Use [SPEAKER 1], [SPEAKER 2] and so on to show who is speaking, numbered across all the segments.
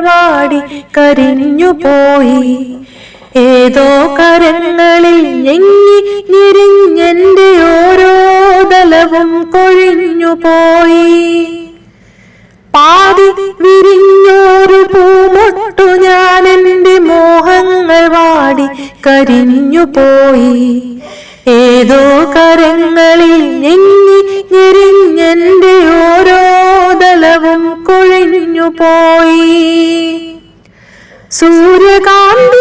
[SPEAKER 1] വാടി കരിഞ്ഞു പോയി. ഏതോ കരങ്ങളിൽ ഞെങ്ങി ഞെരിഞ്ഞെന്റെ ഓരോ തലവും കൊഴിഞ്ഞു പോയി. പാതി വിരിഞ്ഞോരു പൂമൊട്ടു ഞാൻ എന്റെ മോഹങ്ങൾ വാടി കരിഞ്ഞു പോയി. ഏതോ കരങ്ങളിൽ പോയി. സൂര്യകാന്തി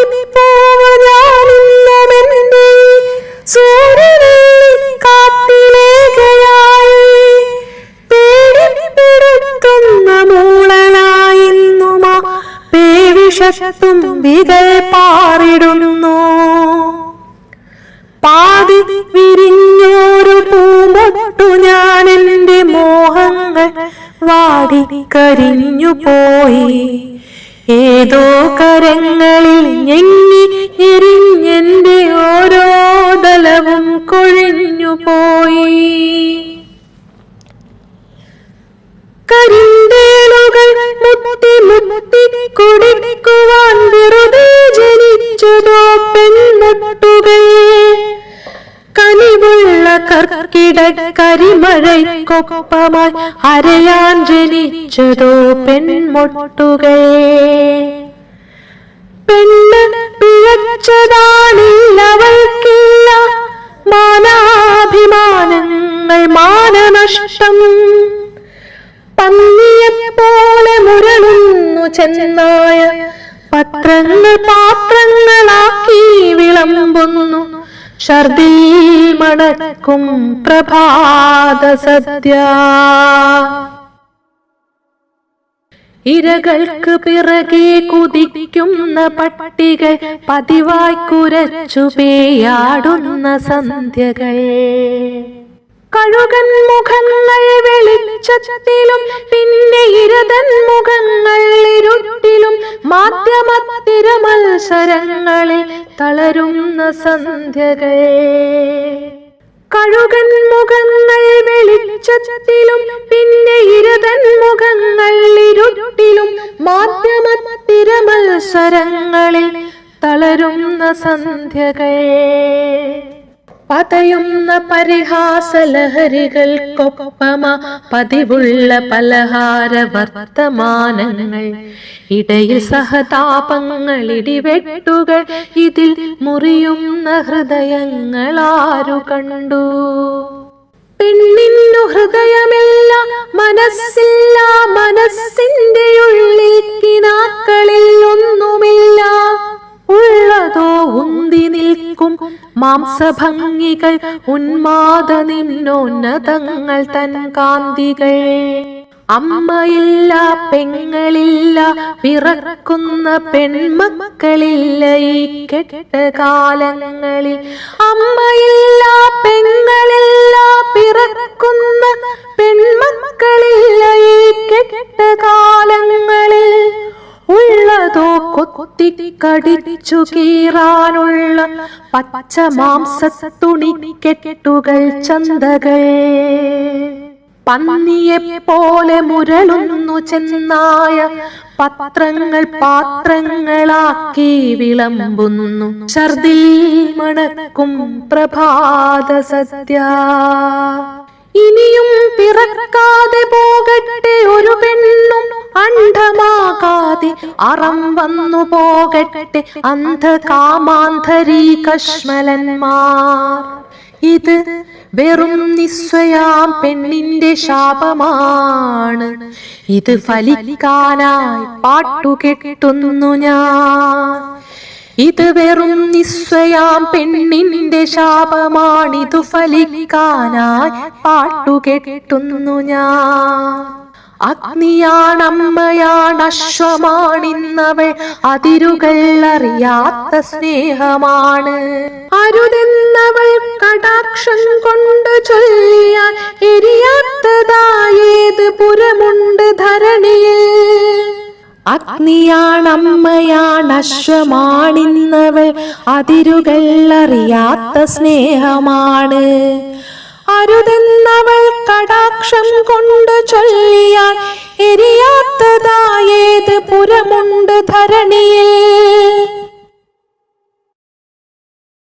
[SPEAKER 1] പേവിഷത്തുമ്പികൾ പാറിടുന്നു. പാതി വിരിഞ്ഞോരു പൂമൊട്ടു ഞാൻ എന്റെ മോഹങ്ങൾ വാടി കരിഞ്ഞു പോയി ഏതോ കരങ്ങളിൽ ഞെങ്ങി എരിഞ്ഞെന്റെ ഓരോ തലവും കൊഴിഞ്ഞു പോയി കരിന്തേലുകൾ മുത്തി മുത്തി കുടിക്കുവാൻ വെറുതെ ജനിച്ചതോ പെൺമുട്ടുകൾ. കനിവുള്ള കർക്കിട കരിമഴയ്ക്കൊപ്പമായി അരയാൻ ജനിച്ചതോ പെൺമുട്ടുകൾ പെണ്ണ് പിഴച്ചതാണില്ലവൾക്കില്ല മാനാഭിമാനങ്ങൾ മാനനഷ്ടം. പന്നിയെ പോലെ മുരളുന്നു ചെന്നായ പത്രങ്ങൾ പാത്രങ്ങളാക്കി വിളമ്പുന്നു. ഛർദി മണക്കും പ്രഭാത സദ്യ. ഇരകൾക്ക് പിറകെ കുതിക്കുന്ന പട്ടികൾ പതിവായി കുരച്ചു പേയാടുന്ന സന്ധ്യകൾ. കഴുകൻ മുഖങ്ങൾ വെളിച്ചത്തിലും പിന്നെ ഇരതൻ മുഖങ്ങൾ ഇരുട്ടിലും മാധ്യമത്തിര മത്സരങ്ങളിൽ തളരുന്ന സന്ധ്യകൾ. കഴുകൻ മുഖങ്ങൾ വെളിച്ചത്തിലും പിന്നെ ഇരതൻ മുഖങ്ങൾ ഇരുട്ടിലും മാധ്യമത്തിര മത്സരങ്ങളിൽ തളരുന്ന സന്ധ്യകൾ. പതയുന്ന പരിഹാസലഹരികൾക്കൊപ്പമ പതിവുള്ള പലഹാര വർത്തമാനങ്ങൾ. ഇടയിൽ സഹതാപങ്ങൾ ഇടിവെട്ടുകൾ ഇതിൽ മുറിയുന്ന ഹൃദയങ്ങൾ ആരു കണ്ടു. പെണ്ണിന്നു ഹൃദയമില്ല മനസ്സില്ല മനസ്സിന്റെ ഉള്ളിൽ മാംസഭംഗികൾ ഉന്മാദ നിന്നോന്നതങ്ങൾ തൻ കാന്തികൾ. അമ്മയില്ല പെങ്ങളില്ല പിറക്കുന്ന പെൺമക്കളില്ല ഈ കെട്ട കാലങ്ങളിൽ അമ്മയില്ല പെങ്ങളില്ല പിറക്കുന്ന പെൺമക്കളില്ല ഈ കെട്ട ഉള്ളതോ കൊത്തി കടിച്ചു കീറാനുള്ള പച്ച മാംസ തുണി കെട്ടുകൾ ചന്തകൾ. പന്നിയെ പോലെ മുരളുന്നു ചെന്നായ പത്രങ്ങൾ പാത്രങ്ങളാക്കി വിളമ്പുന്നു. ഛർദിൽ മണക്കും പ്രഭാത സദ്യ. ഇനിയും പിറക്കാതെ പോകട്ടെ അറം വന്നു പോകട്ടെ അന്ധകാമാന്ധരീ കശ്മലന്മാർ ഇത് വെറും നിസ്വയാം പെണ്ണിന്റെ ശാപമാണ്. ഇത് ഫലിക്കാനായി പാട്ടുകെട്ടുന്നു ഞാൻ. ഇത് വെറും നിസ്വയാം പെണ്ണിന്റെ ശാപമാണിതു ഫലിക്കാനായി പാട്ടുകെട്ടുന്നു ഞാൻ. അഗ്നിയാണമ്മയാണ് അശ്വമാണിന്നവൾ അതിരുകൾ അറിയാത്ത സ്നേഹമാണ്. അരുതെന്നവൾ കടാക്ഷം കൊണ്ട് ചൊല്ലിയ എരിയാത്തതായേത് പുരമുണ്ട് ധരണിയിൽ. അഗ്നിയാണമ്മയാണ് അശ്വമാണിന്നവൾ അതിരുകൾ അറിയാത്ത സ്നേഹമാണ്. അരുതെന്നവൾ കടാക്ഷം കൊണ്ട് ചൊല്ലിയാൽ എരിയാത്തതായേത് പുരമുണ്ട് ധരണിയിൽ.